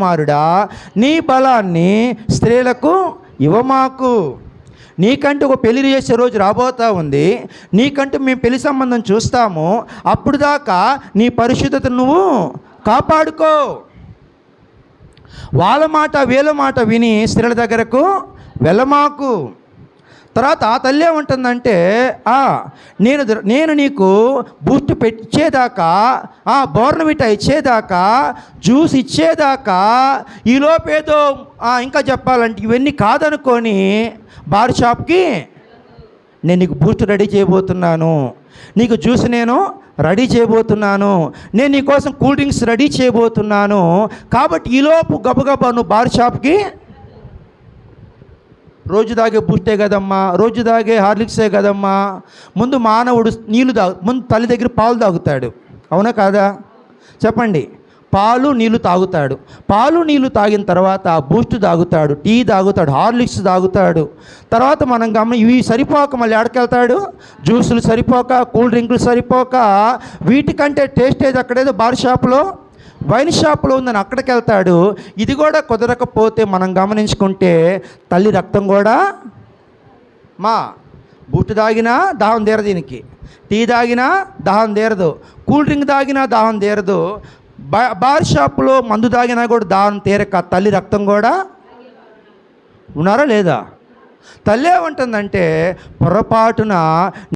కుమారుడా నీ బలాన్ని స్త్రీలకు ఇవ్వమాకు. నీకంటూ ఒక పెళ్ళి చేసే రోజు రాబోతా ఉంది. నీకంటూ మేము పెళ్ళి సంబంధం చూస్తాము. అప్పుడు దాకా నీ పరిశుద్ధతను నువ్వు కాపాడుకో. వాళ్ళ మాట వీళ్ళ మాట విని స్త్రీల దగ్గరకు వెళ్ళమాకు. తర్వాత ఆ తల్లి ఏమంటుందంటే నేను నేను నీకు బూస్ట్ పెట్టేదాకా ఆ బోర్నవిట ఇచ్చేదాకా జ్యూస్ ఇచ్చేదాకా ఈలోపేదో ఇంకా చెప్పాలంటే ఇవన్నీ కాదనుకొని బార్ షాప్కి నేను నీకు బూస్ట్ రెడీ చేయబోతున్నాను. నీకు జ్యూస్ నేను రెడీ చేయబోతున్నాను. నేను నీ కోసం కూల్ డ్రింక్స్ రెడీ చేయబోతున్నాను. కాబట్టి ఈలోపు గబగబా నువ్వు బార్ షాప్కి రోజు తాగే బూస్టే కదమ్మా రోజు తాగే హార్లిక్సే కదమ్మా. ముందు మానవుడు నీళ్ళు తాగు ముందు తల్లి దగ్గర పాలు తాగుతాడు. అవునా కాదా? చెప్పండి. పాలు నీళ్ళు తాగుతాడు. పాలు నీళ్ళు తాగిన తర్వాత బూస్ట్ తాగుతాడు టీ తాగుతాడు హార్లిక్స్ తాగుతాడు. తర్వాత మనం గమ ఇవి సరిపోక మళ్ళీ ఆడకెళ్తాడు జ్యూసులు సరిపోక కూల్ డ్రింకులు సరిపోక వీటికంటే టేస్ట్ ఏది అక్కడేదో బార్ షాప్లో? వైన్ షాప్లో ఉందని అక్కడికి వెళ్తాడు. ఇది కూడా కుదరకపోతే మనం గమనించుకుంటే తల్లి రక్తం కూడా మా బూట్ తాగినా దాహం తీరదు దీనికి. టీ తాగినా దాహం తీరదు. కూల్ డ్రింక్ తాగినా దాహం తీరదు. బా బార్ షాప్లో మందు తాగినా కూడా దాహం తీరక తల్లి రక్తం కూడా ఉన్నారా లేదా? తల్లి ఏమంటుందంటే పొరపాటున